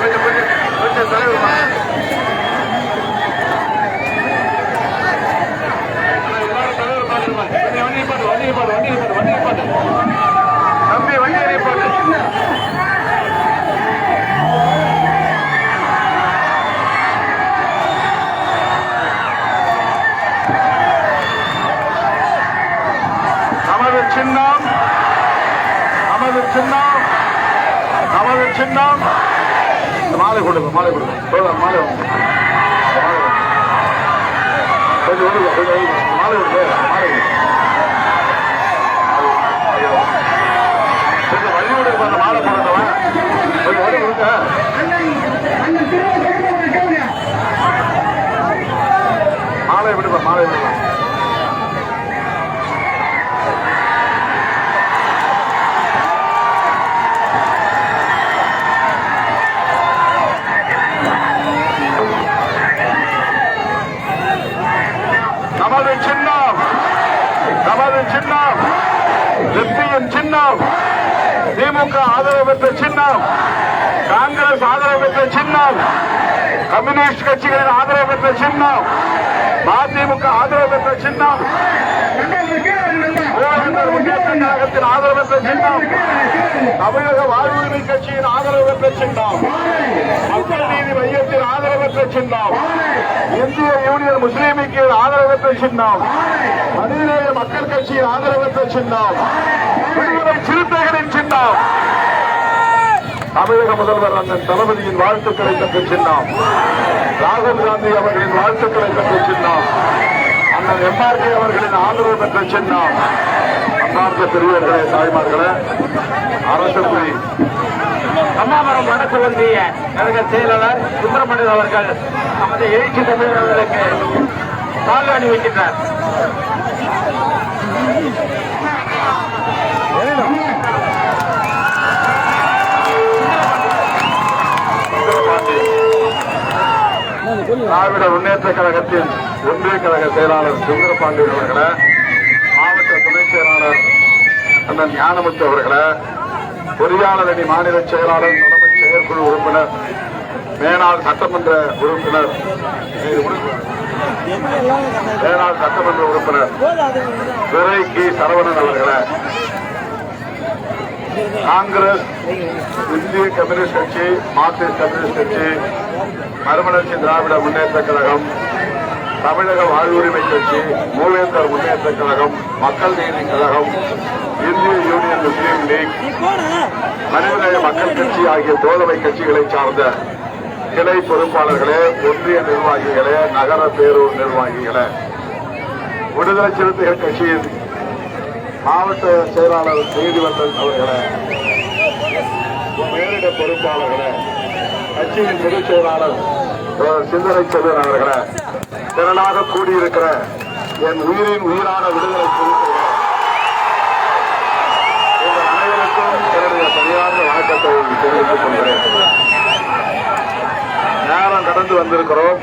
கொஞ்சம் கொஞ்சம் கொஞ்சம் தலைவர் வா. தலைவர் பாத்துருமா. கொஞ்சம் வண்டியை பாரு, வண்டியை பாரு, வண்டியை பாரு, வண்டியை பாரு. தம்பி வண்டியை பாரு நமது சின்னம். நமது சின்னம். நமது சின்னம். மாலை கொடுங்க மாலை கொடுங்க. தோழர் மாலை மாலை கொடுங்க. கொஞ்சம் ஒழுங்கு கொஞ்சம் மாலை கொடுங்க மாலை கொஞ்சம் மாலை போடுறவன் கொஞ்சம் வழி கொடுங்க. மாலை விடுப்பா மாலை விடுப்பா நமது சின்னம் நமது சின்னம் வெற்றியின் சின்னம் திமுக ஆதரவு பெற்ற சின்னம் காங்கிரஸ் ஆதரவு பெற்ற சின்னம் கம்யூனிஸ்ட் கட்சிகளின் ஆதரவு பெற்ற சின்னம் மதிமுக ஆதரவு பெற்ற சின்னம் கழகத்தின் ஆதரவு பெற்ற சின்னம் தமிழக வாழ்வுரிமை கட்சியின் ஆதரவு பெற்ற சின்னம் மக்கள் நீதி மையத்தின் பெற்ற சின்னம். இந்திய யூனியன் முஸ்லீம் லீக்கின் ஆதரவு பெற்ற சின்னம். மனிதநேய மக்கள் கட்சியின் ஆதரவு பெற்ற சின்னம். விடுதலை சிறுத்தைகளின் சின்னம். தமிழக முதல்வர் அண்ணன் தளபதியின் வாழ்த்துக்களை பெற்ற சின்னம். ராகுல் காந்தி அவர்களின் வாழ்த்துக்களை பெற்ற சின்னம். அண்ணன் எம்ஆர்கே அவர்களின் ஆதரவு பெற்ற சின்னம். அன்னார்ந்த பெரியவர்களே தாய்மார்களே அரசு அண்ணாமரம் அம்மாமரம் வடக்கு ஒன்றிய கழக செயலாளர் சுப்பிரமணியன் அவர்கள் நமது எழுச்சி தமிழர்களுக்கு சால்வை அணிவிக்கின்றார். திராவிட முன்னேற்ற கழகத்தின் ஒன்றிய கழக செயலாளர் சுந்தரபாண்டியன் அவர்களை மாவட்ட துணை செயலாளர் அண்ணன் ஞானமுத்து அவர்களை பொறியாளர் அணி மாநில செயலாளர் செயற்குழு உறுப்பினர் மேனாள் சட்டமன்ற உறுப்பினர். மேனாள் சட்டமன்ற உறுப்பினர். துறை கி. சரவணன் அவர்களை. காங்கிரஸ் இந்திய கம்யூனிஸ்ட் கட்சி மார்க்சிஸ்ட் கம்யூனிஸ்ட் கட்சி மறுமலர்ச்சி திராவிட முன்னேற்ற கழகம் தமிழக வாழ்வுரிமை கட்சி மூவேந்தர் முன்னேற்ற கழகம் மக்கள் நீதி கழகம் இந்திய யூனியன் முஸ்லீம் லீக் மனிதநேய மக்கள் கட்சி ஆகிய தோதமை கட்சிகளை சார்ந்த கிளை பொறுப்பாளர்களே ஒன்றிய நிர்வாகிகளே நகர பேரூர் நிர்வாகிகளே. விடுதலை சிறுத்தைகள் கட்சியின் மாவட்ட செயலாளர் நீதிமன்றம் அவர்களே மேலிட பொறுப்பாளர்களே கட்சியின் பொதுச் செயலாளர் சிந்தனை செல்வன் அவர்களே திரளாக கூடியிருக்கிற என் உயிரின் உயிரான விடுதலை கொள்கிறேன் நேரம் கடந்து வந்திருக்கிறோம்.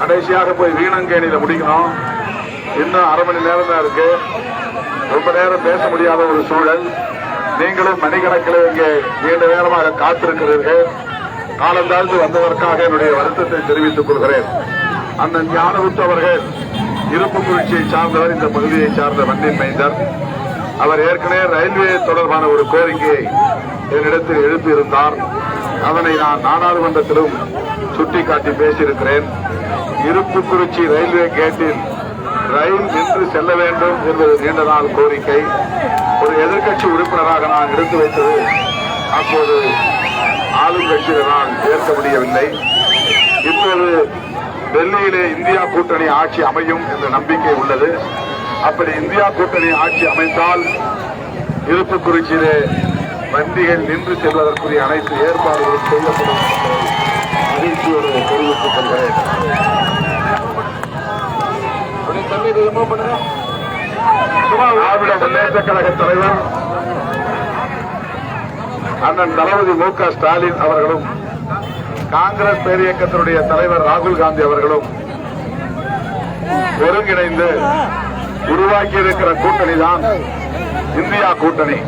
கடைசியாக போய் வீணங்கேணியில முடிக்கணும். இன்னும் அரை மணி நேரம் தான் இருக்கு. ரொம்ப நேரம் பேச முடியாத ஒரு சூழல். நீங்களும் மணிக்கணக்கில் இங்கே நீண்ட நேரமாக காத்திருக்கிறீர்கள். காலம் தாழ்ந்து வந்ததற்காக என்னுடைய வருத்தத்தை தெரிவித்துக் கொள்கிறேன். அந்த ஞானகுத்தவர்கள் இருப்பு குறிச்சியை சார்ந்தவர் இந்த பகுதியை சார்ந்த மண்ணின் மைந்தர். அவர் ஏற்கனவே ரயில்வே தொடர்பான ஒரு கோரிக்கையை என்னிடத்தில் எழுப்பியிருந்தார். அதனை நான் நாடாளுமன்றத்திலும் சுட்டிக்காட்டி பேசியிருக்கிறேன். இருப்புக்குறிச்சி ரயில்வே கேட்டில் ரயில் நின்று செல்ல வேண்டும் என்பது நீண்ட நாள் கோரிக்கை. ஒரு எதிர்க்கட்சி உறுப்பினராக நான் எடுத்து வைத்தது அப்போது ஆளும் நான் ஏற்க முடியவில்லை. இப்போது டெல்லியிலே இந்தியா கூட்டணி ஆட்சி அமையும் என்ற நம்பிக்கை உள்ளது. அப்படி இந்தியா கூட்டணி ஆட்சி அமைந்தால் இருப்புக்குறிச்சியிலே வண்டிகள் நின்று செல்வதற்குரிய அனைத்து ஏற்பாடுகளும் செய்யப்படும் மகிழ்ச்சியோடு தெரிவித்துக் கொள்கிறேன். திராவிட முன்னேற்ற கழக தலைவர் அண்ணன் தளபதி மு க ஸ்டாலின் அவர்களும் காங்கிரஸ் பேரியக்கத்தினுடைய தலைவர் ராகுல் காந்தி அவர்களும் ஒருங்கிணைந்து உருவாக்கி இருக்கிற கூட்டணி தான் இந்தியா கூட்டணி.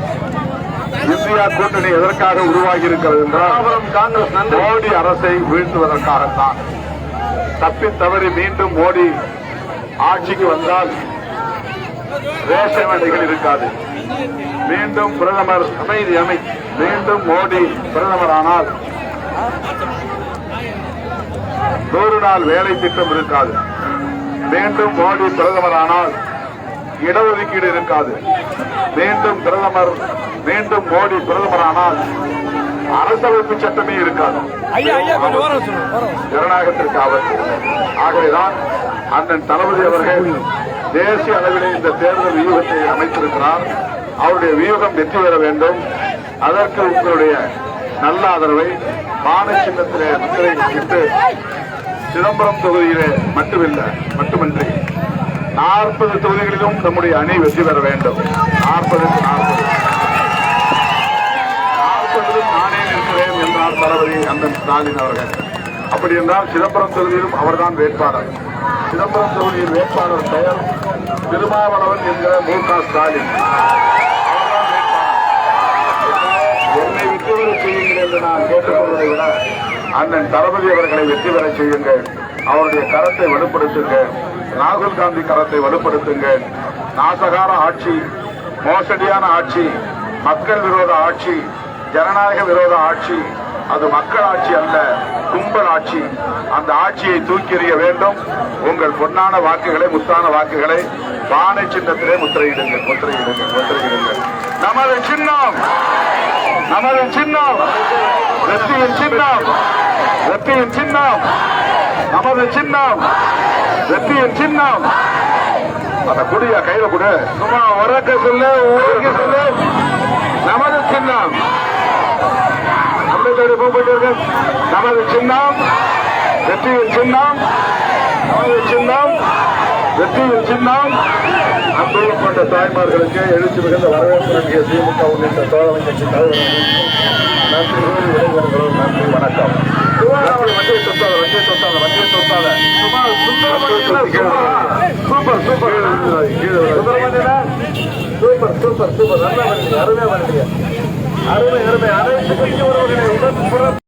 இந்தியா கூட்டணி எதற்காக உருவாகி இருக்கிறது என்றால் காங்கிரஸ் மோடி அரசை வீழ்த்துவதற்காகத்தான். தப்பி தவறி மீண்டும் மோடி ஆட்சிக்கு வந்தால் ரேஷன் அடைகள் இருக்காது. மீண்டும் பிரதமர் அமைதி அமை மீண்டும் மோடி பிரதமர் ஆனால் நூறு நாள் வேலை திட்டம் இருக்காது. மீண்டும் மோடி பிரதமரானால் இடஒதுக்கீடு இருக்காது. மீண்டும் பிரதமர் மீண்டும் மோடி பிரதமர் ஆனால் அரசமைப்பு சட்டமே இருக்காது. ஜனநாயகத்திற்கு ஆபத்து. ஆகவேதான் அண்ணன் தளபதி அவர்கள் தேசிய அளவிலே இந்த தேர்தல் வியூகத்தை அமைத்திருக்கிறார். அவருடைய வியூகம் வெற்றி பெற வேண்டும். அதற்கு உங்களுடைய நல்ல ஆதரவை பான சின்னத்திலே முத்திரை இட்டு சிதம்பரம் தொகுதியிலே மட்டுமில்லை மட்டுமின்றி நாற்பது தொகுதிகளிலும் நம்முடைய அணி வெற்றி பெற வேண்டும். நாற்பது நாற்பது. நாற்பதிலும் நானே நிற்கிறேன் என்றார் தளபதி அண்ணன் ஸ்டாலின் அவர்கள். அப்படி என்றால் சிதம்பரம் தொகுதியிலும் அவர்தான் வேட்பாளர். சிதம்பரம் தொகுதியின் வேட்பாளர் பெயர் திருமாவளவன் என்கிற மு க ஸ்டாலின். என்னை வெற்றி பெற செய்யுங்கள் என்று நான் கேட்டுக்கொள்வதை விட அண்ணன் தளபதி அவர்களை வெற்றி பெற செய்யுங்கள். அவருடைய கரத்தை வலுப்படுத்துங்கள் ராகுல் காந்தி கரத்தை வலுப்படுத்துங்கள் நாசகார ஆட்சி மோசடியான ஆட்சி மக்கள் விரோத ஆட்சி ஜனநாயக விரோத ஆட்சி அது மக்கள் ஆட்சி அல்ல கும்பல் ஆட்சி. அந்த ஆட்சியை தூக்கி எறிய வேண்டும். உங்கள் பொன்னான வாக்குகளை முத்தான வாக்குகளை பானை சின்னத்திலே முத்திரையிடுங்கள் முத்திரையிடுங்கள் முத்திரையிடுங்கள் நமது சின்னம் நமது சின்னம் வெற்றியின் சின்னம் வெற்றியின் சின்னம். நமது சின்னம். வெற்றியின் சின்னம். அந்த குடிய கையில கூட. சும்மா உறக்க சொல்லு உறக்க சொல்லு. நமது சின்னம். அம்பேத்கர் போயிட்டு நமது சின்னம். வெற்றியின் சின்னம். நமது சின்னம். வெற்றியின் சின்னம். அன்புள்ள கொண்ட தாய்மார்களுக்கு எழுச்சி மிகுந்த வரவேற்பு நல்கிய திமுக உள்ளிட்ட தோழமை கட்சி தலைவர்கள் நன்றி கூறி நன்றி வணக்கம். வண்டியை சொத்தாத வண்டியை சொத்தாத வண்டியை சொத்தாத super super super super super நல்லா அருமையா பண்ணீங்க அருமை அருமை. அனைத்து